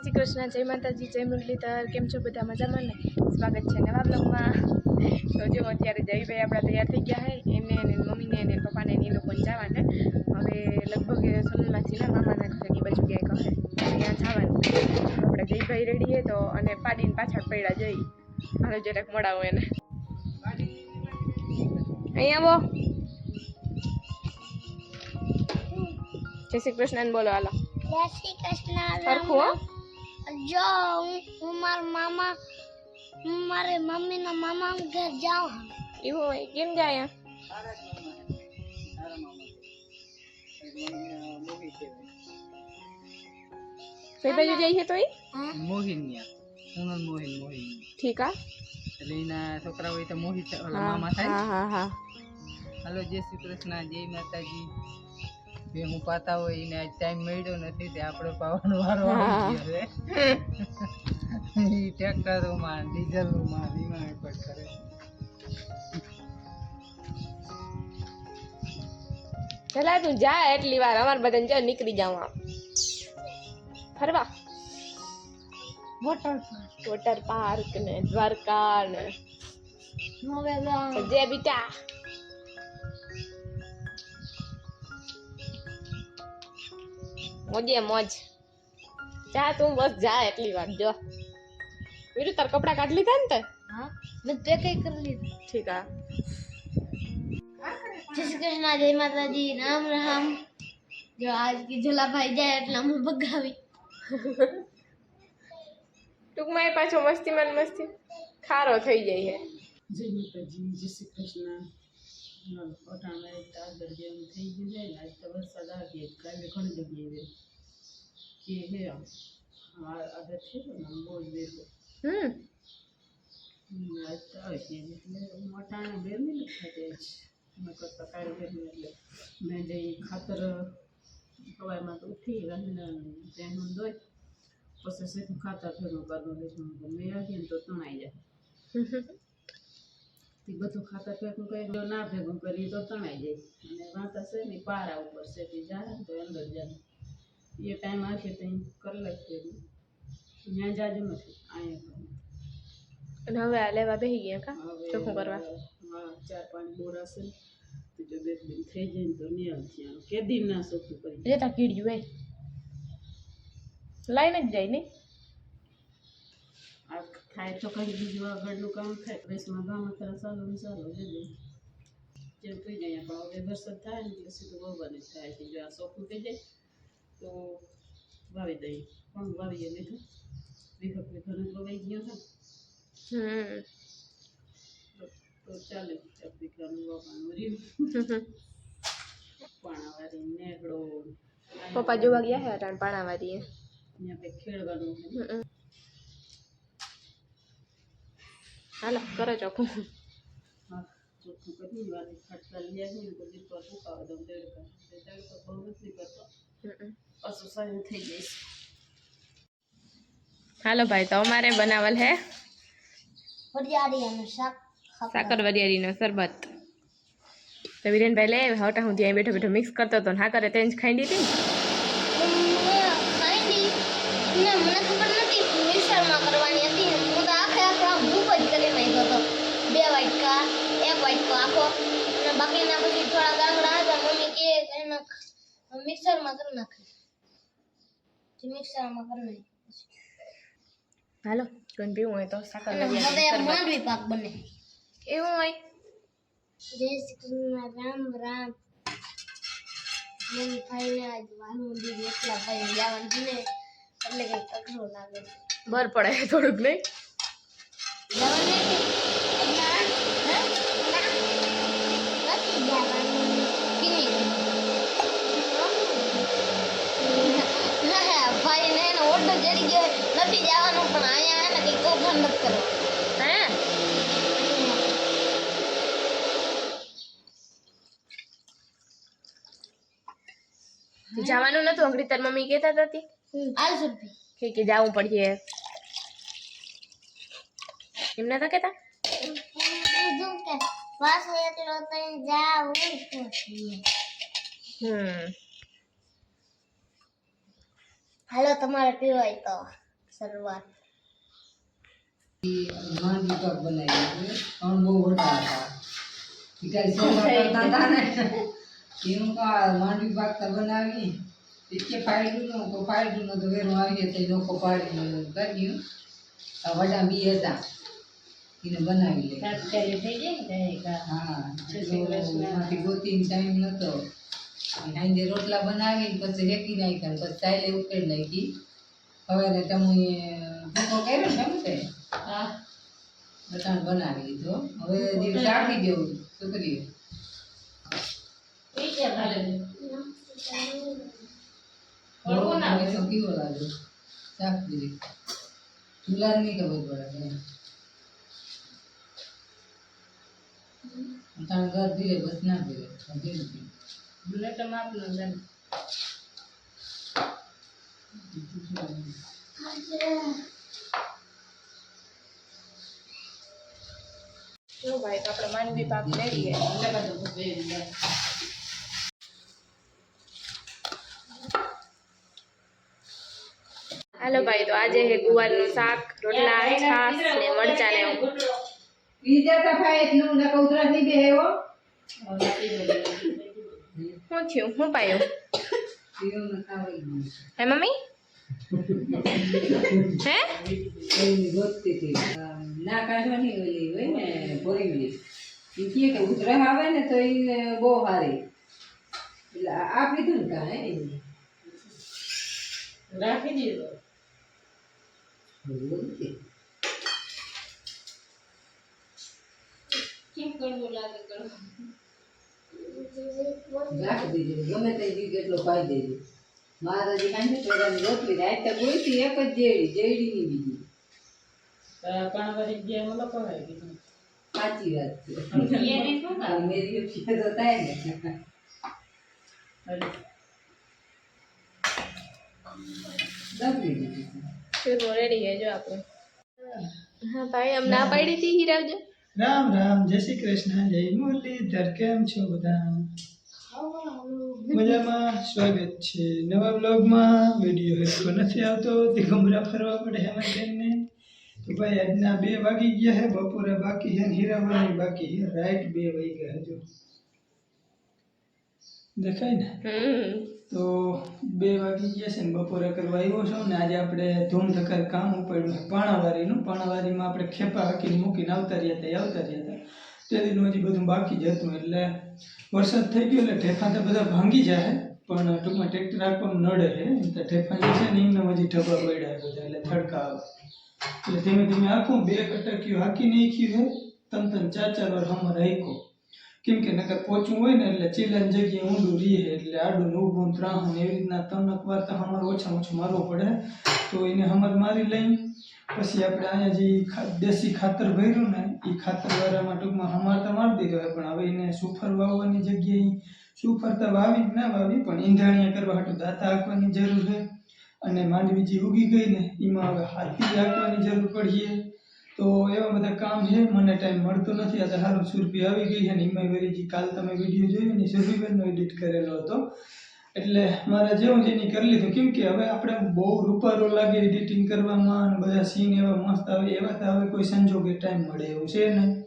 શ્રી કૃષ્ણ જય માતાજી જય મુરલીધર કેમ છો બધા મજામાં ને? સ્વાગત છે નવા બ્લોગમાં. તો જો અત્યારે જયભાઈ આપણા તૈયાર થઈ ગયા હોય એમને એને મમ્મીને એને પપ્પાને એ લોકોને જવાને હવે લગભગ સોનલ માસીના મામાના ઘરે એ બાજુ ક્યાંય કહે ત્યાં જવાનું આપણે જયભાઈ રેડી તો અને પાડીને પાછળ પડ્યા જઈ. હાલો જરાક મળાવો એને. અહીંયા આવો. જય શ્રી કૃષ્ણ બોલો હાલો. જય શ્રી કૃષ્ણ સરખું જો હું હું મારા મામા હું મારે મમ્મીના મામા ઘેર જાઉં એવું હોય કેમ જાય? કઈ બાજુ જાય છે તો એ હા? મોહિનિયા મોહિન મોહિન ઠીક આ એટલે એના છોકરા હોય તો મોહિત મામા થાય હા હા હા. હલો જય શ્રી કૃષ્ણ જય માતાજી. જે હું પાતા હોય એને આજ ટાઈમ મળ્યો નથી તે આપણે પાવાનો વારો આવી ગયો છે. ઈ ટ્રેક્ટરોમાં ડીઝલોમાં વીમા પર કરે. પેલા તું જા એટલી વાર અમાર બધાને જો નીકળી જાવ આમ. ફરવા. વોટર વોટર પાર્ક ને દ્વારકા ને. જે બીટા. મોજે મોજ. જા તું બસ જા એટલી વાર જો. વીરુ તાર કપડા કાઢ લીધા ને તે? હા મેં કઈ કરી લીધું. ઠીક આ જય શ્રી કૃષ્ણ જય માતાજી રામ રામ. જો આજ કી ઝોલાભાઈ જાય એટલે અમે બગાવી. ટૂંકમાં એ પાછો મસ્તીમાં મસ્તી. ખારો થઈ જાય છે. જય માતાજી જય શ્રી કૃષ્ણ. ઓટાણે આગળ જેમ થઈ ગયું છે ને આજ તો વરસાદ આવી કાલે ઘણી જગ્યાએ કે હે આગળ છે ને બહુ જ બેસો હમ. આજ તો આવે છે એટલે મોટાણે ગરમી નથી થતી એના કરતાં કાલે ગરમી એટલે મેં જે ખાતર સવારમાં તો ઉઠી રહીને તેનું દોઈ પછી સીધું ખાતર ભેગું કરવું મેં આવીએ તો તણાઈ જાય. તે બધું ખાતર ભેગું કરી? જો ના ભેગું કરી તો તણાઈ જાય. અને વાંતા છે ને પારા ઉપર છે તે જાય ને તો અંદર જાય. એ ટાઈમ આવશે તો અહીં કરી લખીએ ત્યાં જાજુ નથી અહીંયા અને હવે આ લેવા બેસી ગયા કા? હવે ચોખ્ખું કરવા? હા ચાર પાંચ બોરા છે તો જો બે દિન થઈ જાય ને તો નિયમ છે આમ. કે દિન ના ચોખ્ખું કરી જે તા કીડ્યું એ. લાઈને જ જાય ને આ થાય તો કઈ બીજું આગળનું કામ થાય પ્રેસમાં ગામ અત્યારે ચાલુ ને ચાલુ છે ને જેમ થઈ જાય પણ હવે વરસાદ થાય ને એટલે સીધું વાવવાનું જ થાય છે જો આ ચોખ્ખું થઈ જાય તો વાવી દઈએ પણ વાવીએ લીધું વિગત વિગત જ વવાઈ ગયો છે હમ તો- તો ચાલે એક દીકરાનું વાવવાનું રહ્યું પાણાવાળી નેગડો પપ્પા જોવા ગયા હે અટાણ પાણાવાળી એ. અહીંયા કંઈક ખેડવાનું છે હમ. હાલો કરો ચોખ્ખું હા ચોખ્ખું કરી વાળી ખાટલા લઈ આવીને તો દીકરો સુકાવા દઉં દેડકા દેડકા બહુ નથી કરતો. હમ. પાછું સારું થઈ જઈશ હાલો ભાઈ તો અમારે બનાવલ હે? હરિયાળી અને શાક સાકર વરિયાળીનો શરબત. તો વિરેનભાઈ લે હટા હું ત્યાં બેઠો બેઠો મિક્સ કરતો હતો ને હા કરે તેને જ ખાઈ દીધી ને? ખાઈ મને ખબર નથી મિક્સરમાં કરવાની હતી હું તો આખે આખો આમ ભૂખ જ કરી નાખ્યો હતો બે વાટકા એક વાટકો આખો અને બાકીના પછી થોડા ગાંગડા હતા મમ્મી કે એને મિક્સરમાં કરી નાખે. મિક્સરમાં કરી નાખી. હાલો કોઈને પીવું હોય તો સાકર માંડવી પાક બને. એવું હોય? જય શ્રી કૃષ્ણ રામ રામ. મમ્મી ભાઈને આજ વાહનું દીધી એટલા ભાઈ જવાનું છે એટલે કઈ અઘરો લાગે બર પડે થોડુંક નહીં? જવાનું નથી ના હે? ના નથી જવાનું કિની ભાઈ ને એનો ઓર્ડર જડી ગયો નથી જવાનું પણ અહીંયા એને કઈ કૌભાંડ નથી કરવાનું હે? જવાનું નતું? અંગડી તાર મમ્મી કહેતા હતી આલસો રૂપિયા કે કે જાવું પડશે. એમ નતા કહેતા? બસ એટલો તઈ જાવું હમ. હાલો તમારે પીવાય તો. શરૂઆત માંડવી પાક બનાવી ત્રણ બહુ મોટા હતા ઈ કાંઈ સેવા કરતા હતા ને એનું કા માંડવી પાક તો બનાવી એટલે ફાયદું નું તો ફાયદું નું તો વેરું આવીએ તો લોકો પાડી કર્યું આ વડા બી હતા એને બનાવી લે તાત્કાલિક થઈ જાય ને કાંઈ કાં. હા જય શ્રી કૃષ્ણ. એમાંથી ગોતીને ટાઈમ નતો સાંજે રોટલા બનાવીને પછી રેકી નાખ્યા ને પછી ચાલે ઉકેલ નાખી હવે ને તમે ભૂકો કર્યો ને તમે હા. બટાણ બનાવી દીધો હવે દિવસ રાખી દેવું છોકરીઓ ઈ ક્યાં ભારે છે? બહુ પૈસો કેવો લાગે? શાક દીધી. ચૂલા નહીં ખબર પડે બટાણ ઘર ધીરે બસ ના ધીરે. ધીરે બુલેટ માપ નો ને. જો ભાઈ તો આપણે માંડવી પાક લઈએ એટલે બધું ભૂપે જાય. હાલો ભાઈ તો આજે હે ગુવારનું શાક રોટલા છાસ ને મરચાં ને એવું બીજા તો ભાઈ એટલું ને કૌતરા થઈ બે એવો હવે ઈ બધું. શું થયું શું પાયું પીવું ને ખાવાય ગયું હે મમ્મી? હે? ના કાઢવાની ઓલી હોય ને પોરીવલી એ કહે કે ઉધરસ આવે ને તો એને બહુ સારી એટલે આ- કીધું ને કાં હે? રાખી દીધો. કેમ કરવું લાગે કરવું રાખી દીધું ગમે તે જીવ એટલો ખાઈ દેજો મારે હજી કાંઈ ચોરાની રોટલી રાત તો ગોઈતી એક જ જેડી જેડીની બીજી. પણ વળી જે ઓલો કહેવાય કીધું. સાચી વાત છે. એને શું કામ? આ મેરી ઉપી તો થાય ને. વળી. દબી દીધી ચૂરમું રેડી હે જો આપણું. હા ભાઈ આમ ના પાડી હતી હીરાવજો રામ રામ, જય શ્રી કૃષ્ણ, જય મુરલીધર, કેમ છો બધા? મજામાં, સ્વાગત છે. નવા બ્લોગમાં વીડિયો હેરકો નથી આવતો, તે ગમરા ફરવા પડે હેમંતબેનને તો ભાઈ, આજના બે વાગી ગયા હે, બપોરે બાકી હે હીરાવાની બાકી હે. રાઈટ બે વાગી ગયા હજુ. દેખાય ને? તો બે વાગી ગયા છે ને બપોરે કરવા આવ્યો છો ને આજે આપણે ધૂમ ધૂમધકાર કામ ઉપાડ્યું છે. પાણાવારીનું. પાણાવારીમાં આપણે ખેપા હાકીને મૂકીને આવતા રહ્યા હતા આવતા રહ્યા હતા. તે દીનું હજી બધું બાકી જ હતું એટલે વરસાદ થઈ ગયો એટલે ઠેફા તો બધા ભાંગી જાય પણ ટૂંકમાં ટ્રેક્ટર રાખવાનું નડે છે તો ઠેફા જે છે ને એમને હજી ઠબા પડ્યા બધા એટલે થડકા આવે. એટલે ધીમે ધીમે આખું બે કટકીઓ હાકી નાખ્યું છે. તમ તમ ચાર ચાર વાર હમર હાક્યો. કેમ કે નગર પહોંચવું હોય ને એટલે ચીલાની જગ્યાએ ઊંડું રહીએ એટલે આડું ઊભું ને ત્રાહું એવી રીતના ત્રણક વાર તો હમર ઓછામાં ઓછું મારવું પડે. તો એને હમર મારી લઈ. પછી આપણે અહીંયા જે દેશી ખાતર ભર્યું ને એ ખાતર વાળામાં ટૂંકમાં હમર તો મારી દીધો હોય પણ હવે એને સુફર વાવવાની જગ્યાએ સુફર તો વાવી જ ના વાવી, પણ ઈંધાણીયા કરવા હાટું દાતા આપવાની જરૂર છે. અને માંડવી જે ઉગી ગઈ ને, એમાં હવે હાથી આપવાની જરૂર પડીએ તો એવા બધા કામ છે, મને ટાઈમ મળતો નથી. આજે હારું સુરભી આવી ગઈ છે ને એમાં વેરીજી કાલ તમે વીડિયો જોયો ને સુરભીબેનનો એડિટ કરેલો હતો. એટલે મારે જેવું જેની કરી લીધું. કેમ કે હવે આપણે બહુ રૂપારો લાગે એડિટિંગ કરવામાં અને બધા સીન એવા મસ્ત આવે, એવા તો હવે કોઈ સંજોગે ટાઈમ મળે એવું છે નહીં.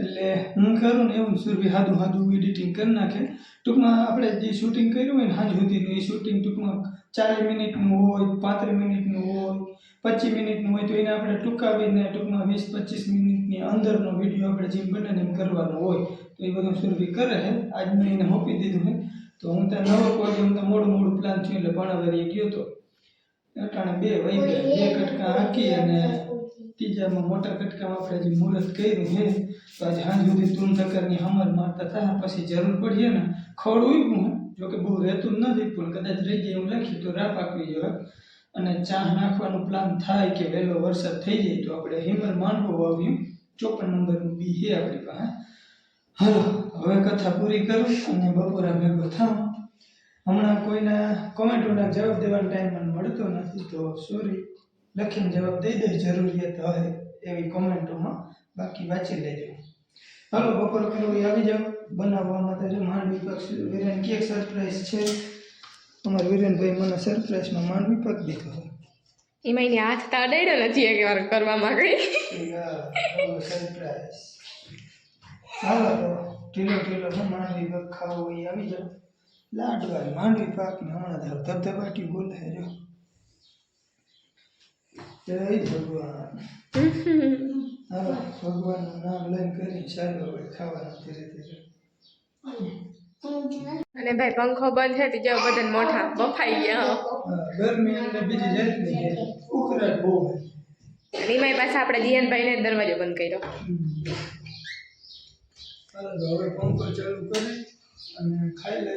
એટલે હું કરું ને એવું સુરભી હાદું હાદું એડિટિંગ કરી નાખે. ટૂંકમાં આપણે જે શૂટિંગ કર્યું હોય ને હાજ સુધીનું, એ શૂટિંગ ટૂંકમાં ચાલીસ મિનિટનું હોય, પાંત્રીસ મિનિટનું હોય, પચીસ મિનિટનું હોય, તો એને આપણે ટૂંકાવીને ટૂંકમાં વીસ પચીસ મિનિટની અંદરનો વીડિયો આપણે જેમ બને એમ કરવાનો હોય. તો એ બધું સુરભી કરે છે મેં એને હોપી દીધું છે તો હું ત્યાં નવો કોઈ હું તો મોડું મોડું પ્લાન થયું, એટલે ભણાવરી ગયો તો. અટાણે બે વહી બે કટકા હાકી અને ત્રીજામાં મોટા કટકામાં આપણે જે મુહૂર્ત કર્યું હે તો આજે સાંજ સુધી ધૂમ ચક્કરની હમર મારતા થયા, પછી જરૂર પડીએ ને ખડ ઉગ્યું જો જોકે બહુ રહેતું નથી, પણ કદાચ રહી જાય એવું લખ્યું તો રાહ પાકવી જોઈએ અને ચા નાખવાનો પ્લાન થાય કે વહેલો વરસાદ થઈ જાય, તો આપણે હિમર માંડવો વાવ્યું. ચોપન નંબરનું બી છે આપણી પાસે. હાલો, હવે કથા પૂરી કરું અને બપોરા ભેગો થાઉં હમણાં કોઈના કોમેન્ટોના જવાબ દેવાનો ટાઈમ મને મળતો નથી, તો સોરી લખીને જવાબ દઈ દઈ જરૂરિયાત હોય એવી કોમેન્ટોમાં બાકી વાંચી લેજો. હાલો બપોર કરવા આવી જાઓ. બનાવવામાં તો જો માંડવી પાક વિરેન કે સરપ્રાઈઝ છે. અમારા વિરેનભાઈ મને સરપ્રાઈઝમાં માંડવી પાક દીધો એમાં એની હાથ તા અડાડ્યો નથી એક વાર કરવામાં ગઈ સરપ્રાઈઝ ચાલો તો ઢીલો ઢીલો હું માંડવી વખ ખાવો એ આવી જાવ લાડવા માંડવી પાક ને હમણાં ધારો ધબધબાટી બોલે જો જય ભગવાન. હાલો ભગવાનનું નામ લઈને કરી ચાલો હવે ખાવાનું ધીરે ધીરે. અને ભાઈ પંખો બંધ છે તો જેવો બધા મોઢા બફાઈ ગયા ગરમી એટલે બીજી જાતની છે. ઉકળાટ બહુ. અને એમાંય પાછા આપણે દિયાનભાઈને દરવાજો બંધ કર્યો. હવે પંખો ચાલુ કરી અને ખાઈ લે.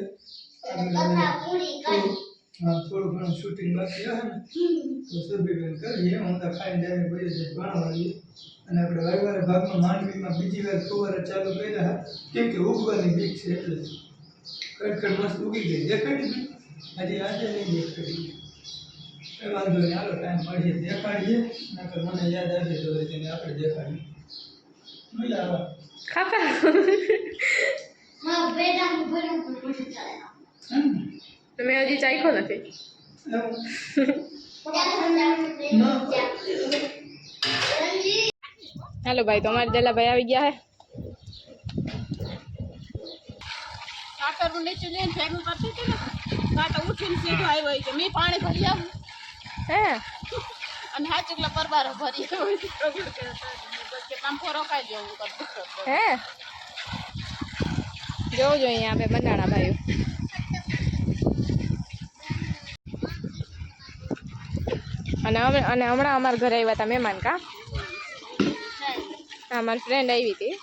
થોડું ઘણું શૂટિંગ બાકી રહે ને તો સભ્યબેન કરીએ. હું તો ખાઈને ડાયરેક્ટ વહી જાય ભણવાઈએ અને આપણે વારવારે ભાગમાં માંડવીમાં બીજી વાર ફુવારા ચાલુ કર્યા કેમ કે ઉગવાની બીક છે એટલે ખડખડ મસ્ત ઉગી ગઈ. દેખાડી બી હજી આજે નહીં દેખાડી. એ વાંધો નહીં. હાલો ટાઈમ મળીએ. દેખાડીએ. નકર મને યાદ આવે તો એને તેને આપણે દેખાડીએ. મજા આવે હા બેટા હું ભણું પણ મને ચાલે. હમ. મેં હજી ચાખ્યો નથી એવું. ના હાલો ભાઈ તો અમારે જલાભાઈ આવી ગયા કાતરનું નીચે જઈને ભેગું કરતી હતી ને કાં તો ઉઠીને સીધું આવ્યો હોય કે મેં પાણી ભરી આવું હે હે અને હાથ ચકલા પરબારો ભરી આવ્યો હોય પ્રભુ કે કે કામ રોકાઈ ગયો હું કરતો હે જોવું જોઈએ અહીંયા આપણે બંધાણા ભાઈઓ અને અમે અને હમણાં અમારા ઘરે આવ્યા હતા મહેમાન કા હા મારી ફ્રેન્ડ આવી હતી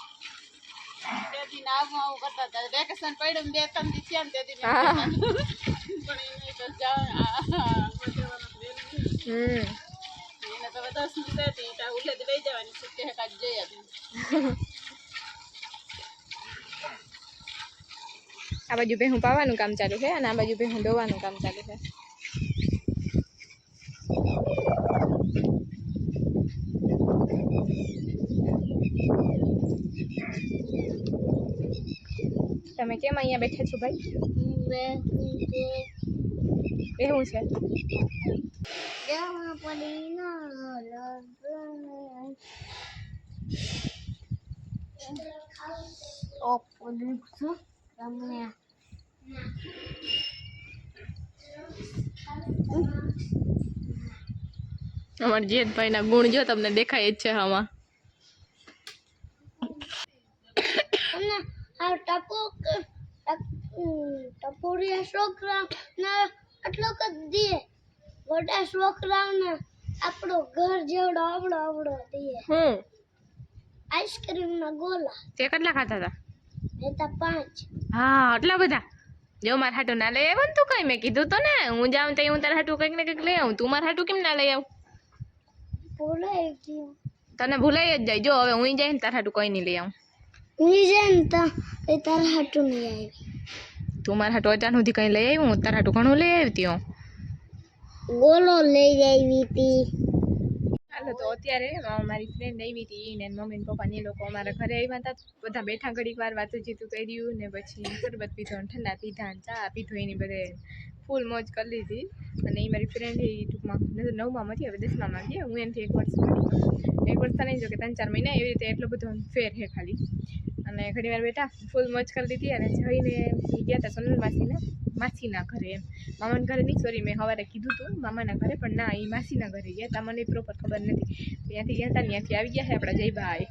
તેથી ને આવું આવું કરતા હતા વેકેશન પડ્યું ને બે ત્રણ દી થયા ને તેથી મેં હા. પણ એને તો જા આ- આ બધેવાનું વેલું નહીં. હમ એને તો બધા શું છે તે ત્યાં ઉલ્લેખ લઈ જવાની છે કે કાંઈક જઈ આવી આ બાજુ ભેહું પાવાનું કામ ચાલુ છે અને આ બાજુ ભેહું દોવાનું કામ ચાલુ છે તમે કેમ અહીંયા બેઠા છો ભાઈ? એવું છે. અમારા જેતભાઈના ગુણ જો તમને દેખાય જ છે આમાં. અને આ ટપો ટપોરિયા છોકરા ના આટલો જ દે મોટા છોકરાઓને આપણો ઘર જેવડો આવડો આવડો દે હું? આઈસ્ક્રીમ ના ગોલા। તે કેટલા ખાતા હતા? લેતા પાંચ। હા આટલા બધા? જો મારા હાટું ના લઈ આવ્યો ને તું કઈ મેં કીધું તો ને હું જાઉં તો હું તારા હાટું કંઈક ને કંઈક લઈ આવું. તું મારા હાટું કેમ ના લઈ આવું? ભૂલાઈ ગયું। તને ભૂલાઈ જ જાય. જો હવે હું જાય ને તારા હાટું કોઈ નહીં લઈ આવું. હું જાય ને તો એ તારા હાટું નહીં આવી. તું મારા હાટું અચાનક સુધી કંઈ લઈ આવ્યું? હું તારા હાટું ઘણું લઈ આવી ત્યો? ગોલો લઈ આવી હતી હાલો તો અત્યારે મારી ફ્રેન્ડ આવી હતી ને એની મમ્મી ને પપ્પા ને એ લોકો અમારા ઘરે આવ્યા હતા. બધા બેઠા ઘડીક વાર વાતું જીતું કર્યું ને પછી શરબત પીધો ઠંડા પીધા ને ચા પીધો એની બધે ફૂલ મોજ કરી લીધી. અને એ મારી ફ્રેન્ડ એ ટૂંકમાં ન- નવમાં હતી હવે દસમામાં ગઈ હું એનાથી એક વર્ષ એક વર્ષ નહીં જો કે ત્રણ ચાર મહિના એવી રીતે એટલો બધો ફેર છે ખાલી. અને ઘણી વાર બેઠા ફૂલ મોજ કરી લીધી અને જઈને ઈ ગયા હતા સોનલ માસીને માસીના ઘરે એમ. મામાના ઘરે નહીં સોરી મેં સવારે કીધું હતું મામાના ઘરે પણ ના એ માસીના ઘરે ગયા તા. મને પ્રોપર ખબર નથી. ત્યાંથી ગયા હતા ત્યાંથી આવી ગયા છે આપણા જયભાઈ.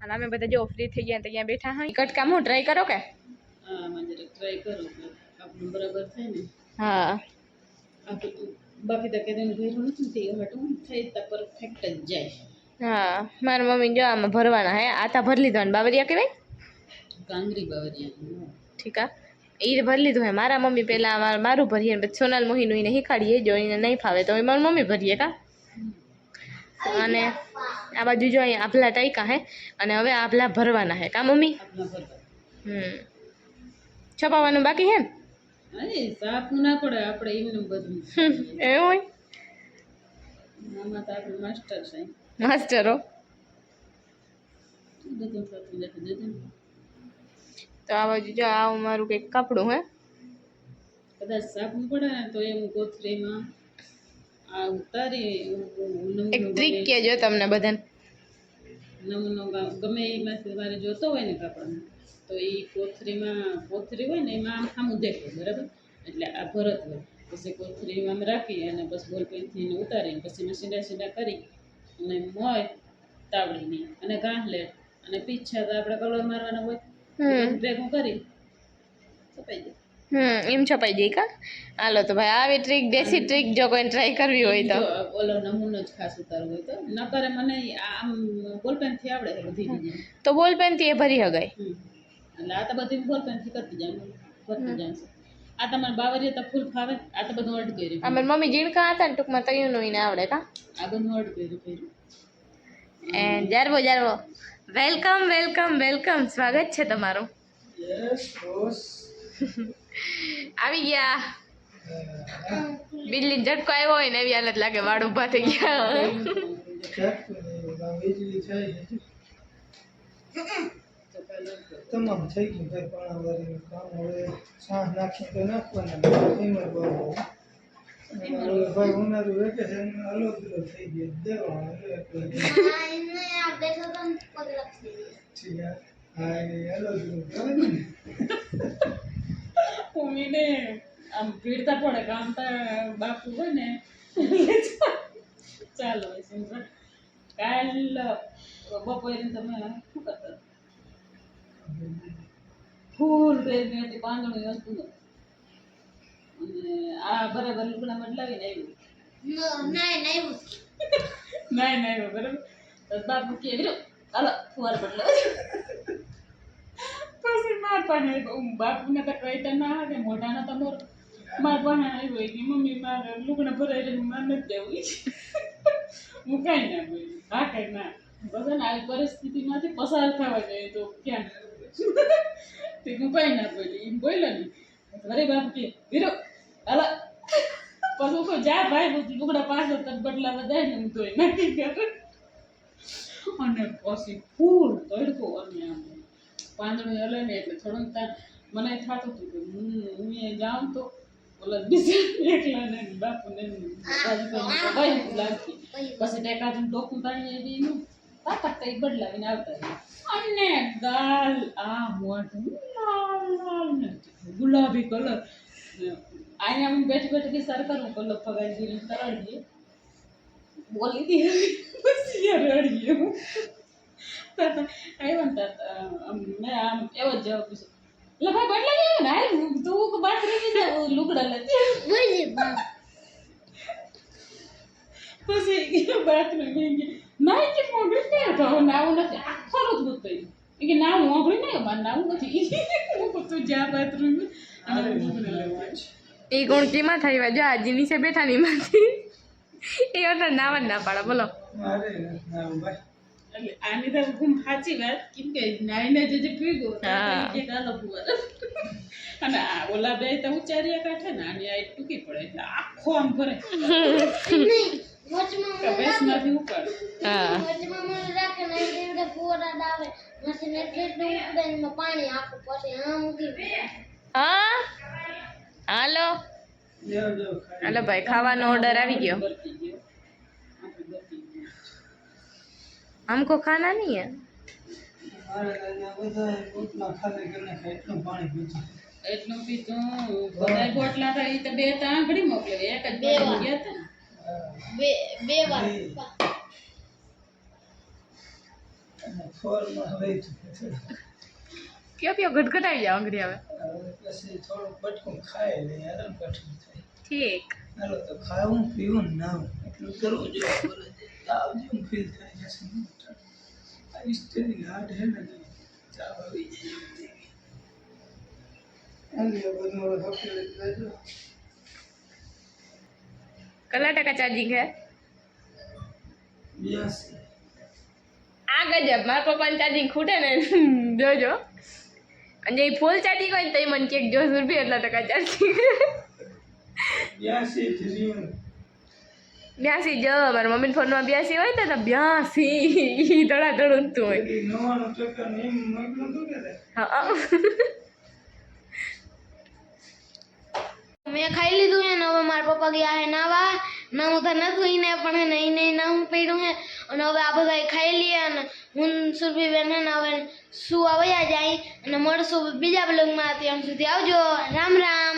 અને અમે બધા જો ફ્રી થઈ ગયા તો ત્યાં બેઠા હા. કટકામ હું ટ્રાય કરો કે? હા મને ટ્રાય કરું કે આપણું બરાબર થાય ને. હા. આપણું બાકી તો કદી ભર્યું નથી તે હટું થઈ તો પરફેક્ટ જ જાય. હા મારા મમ્મી જો આમાં ભરવાના હે. આતા ભરી લીધો ને બાબરિયા કહેવાય? કાંગરી બાવરિયા ઠીક આ એ ભરી લીધું હે. મારા મમ્મી પહેલાં મારું મારું ભરીએ ને પછી સોનાલ મોહીનું એને શીખાડીએ. જો એને નહીં ફાવે તો એ મારી મમ્મી ભરીએ કા. અને આ બાજુ જો અહીંયા આભલા ટાઈકા હે. અને હવે આભલા ભરવાના હે. કા મમ્મી? હમ. છપાવવાનું બાકી હે ને? સાપનું ના પડે. આપણે એમનું બધું હમ, એવું હોય? આમાં તો આપણે માસ્ટર છે માસ્ટરો બધું થતું જતું જતું તો આ બાજુ જો આવું મારું કંઈક કપડું હે. કદાચ સાપનું પડે ને તો એમ કોથળીમાં આ ઉતારી નમૂનો એક ટ્રીક ગમે- કહેજો તમને બધાને. નમૂનો ગ- ગમે એમાંથી મારે જોતો હોય ને કાપડમાં તો એ કોથરીમાં કોથરી હોય ને એમાં આમ સામું દેખાય બરાબર? એટલે આ ભરત હોય. પછી કોથરીમાં આમ રાખી અને બસ બોલ પેનથી એને ઉતારીને પછી એમાં સીધા સીધા કરી અને મોય તાવડીની અને લે અને પીછા તો આપણે કલર મારવાના હોય. ભેગું કરી છપાઈ જાય હમ એમ છપાઈ જાય કા? હાલો તો ભાઈ આવી ટ્રીક દેશી ટ્રીક જો કોઈ ટ્રાય કરવી હોય તો. ઓલો નમૂનો જ ખાસ ઉતારવો હોય તો. ન કરે મને આમ બોલપેનથી આવડે છે બધી તો બોલપેનથી એ ભરી હગાય. એટલે આ તો બધી બોલપેનથી કરતી જાય કરતી જાય આ તમારે બાવરીએ તો ફૂલ ફાવે. આ તો બધું અડ કર્યું. અમારી મમ્મી જીણકા હતા ને ટૂંકમાં તૈયું એને આવડે કા? આ બધું અડ કર્યું કર્યું. એન્ડ જારવો જારવો. Welcome welcome welcome. સ્વાગત છે તમારું. આવી ગયા. બિલ્લી ઝટકો આવ્યો હોય ને એવી હાલત લાગે વાળ ઊભા થઈ ગયા તમામ થઈ ગયું ભાઈ, પાણાવાળીનું કામ હવે સાંજ નાખીએ તો નાખવાના એમાં હવે. ભાઈ ઉનાળુ વેકેશન થઈ ગયો દેવાનું. ઠીક હા એ કરે ને. આમ પીડતા પડે કામ તો બાપુ હોય ને ચાલો કાલ, બપોરે તમે શું કરતા ફૂલ પહેરીને હતી પાંદડું હતું અને આ બરાબર લુગડા બદલાવીને આવ્યું. નાય નાયું. ના ના બરાબર. તો બાપુ કે હાલો ફુવાર બદલાવ પછી માર પાસે બાપુને તો કઈ ના આવે મોઢાના તમારો મોર. પાસે આવ્યો કે મમ્મી મારે લુગડા ભરાઈ રહ્યું મારે નથી જવું હું કાંઈ ના બોલી હા કાંઈ ના. બસ ને આવી પરિસ્થિતિમાંથી પસાર થવા જોઈએ તો ક્યાં? તે કાંઈ ના બોલી એમ બોલ્યો ને અરે બાપુ કે વિરો હાલો પછી હું કહું જા ભાઈ હું લુગડા પાછો તક બદલાવા જાય ને હું અને પછી ફૂલ તડકો અને પાંદડું હલે એટલે થોડુંક ત્યાં મને થતું હતું કે હું હું એ જાઉં તો ઓલા બીજા એકલા ને બાપુ કરીને લાગતી પછી ટેકાતું ડોકું તાણી એનું પાપા તઈ બદલાવીને આવતા. અને ગાલ આ મોઢું લાલ લાલ ને ગુલાબી કલર. અહીંયા હું બેઠી બેઠી કરું કલર ગઈ તરડીએ બોલી દીધી. રડીએ આવ્યો ને મેં આમ એવો જ જવાબ પૂછ્યો. એટલે ભાઈ બદલાઈ ગયો ને? હાલ તું બાથરૂમ જાવ લુગડા લેતી. પછી બાથરૂમ ગઈ. ના કે મોઢું ક્યાં તો નાવું નથી આખો રોજ ગુતઈ કે ના હું ઓગળી નહીં મારે નાવું નથી હું કહું તું જા બાથરૂમ અને લુગડા લેવા એ ગુણકીમાં થઈ જો આજે નીચે બેઠા ની માંથી એ ઓટર નાવા જ ના પાડે બોલો મારે ના ભાઈ એટલે આની તો ખૂબ સાચી વાત કેમ કે નાઈને જે જે પીગો હા. કે કાલો ફુવાર અને આ ઓલા બે તો ઉચારિયા કાઢે ને આની આ ટૂંકી પડે એટલે આખો આમ ભરે નહીં. વચમાં કે મને ભેંસમાંથી ઉપાડે હા વચમાં મને રાખે ને એટલે એવડે ફુવારા ડાવે. મશીન એટલે એટલું ઉપડે ને એમાં પાણી આખું પછી આમ ઊંધી હા હાલો જાઓ જાઓ ખાઈ હાલો ભાઈ ખાવાનો ઓર્ડર આવી ગયો हमको खाना नहीं है મારે અહીંયા બધા પોતના ખાલી કરીને ખાય એટલું પાણી પીતું એટલું પીતું બધા બોટલા તો ઈ તો બે તો આંગળી મોકલે એક જ બે બોટલ વાર. ગયા હતા ને. બે બે વાર અને ફોરમાં લઈ ચૂકે કયો કયો ઘટઘટ આવી જાવ અંગડી હવે હવે પછી થોડુંક બટકું ખાઈ લઈએ આરામ કઠણ થાય ઠીક હાલો તો ખાવું પીવું ને નાવું એટલું કરવું જોઈએ બોલે છે તાવ જેવું ફીલ થાય છે? આ સ્ટેરિંગ હાર્ડ હે ને તાવ આવી જાય ખૂટે ને, જોજો. અને ફૂલ ચાર્જિંગ હોય ને તો મને કેક જો રૂપિયા એટલા ટકા ચાર્જિંગ બ્યાસી જ બ્યાસી મમ્મી મારા માં ફોનમાં બ્યાસી હોય તો બ્યાસી. ધડા ધડું હોય. તું કે હા. મેં ખાઈ લીધું છે ને હવે મારા પપ્પા ગયા હે નાવા. નાવું તો નથી ને પણ હે નહીં ના નાવું પડ્યું હે. અને હવે આ બધા ખાઈ લઈએ અને હું સુરભી બેન હે ને હવે સુવા વયા જાય. અને મળશું બીજા બ્લોગમાં ત્યાં સુધી આવજો. રામ રામ.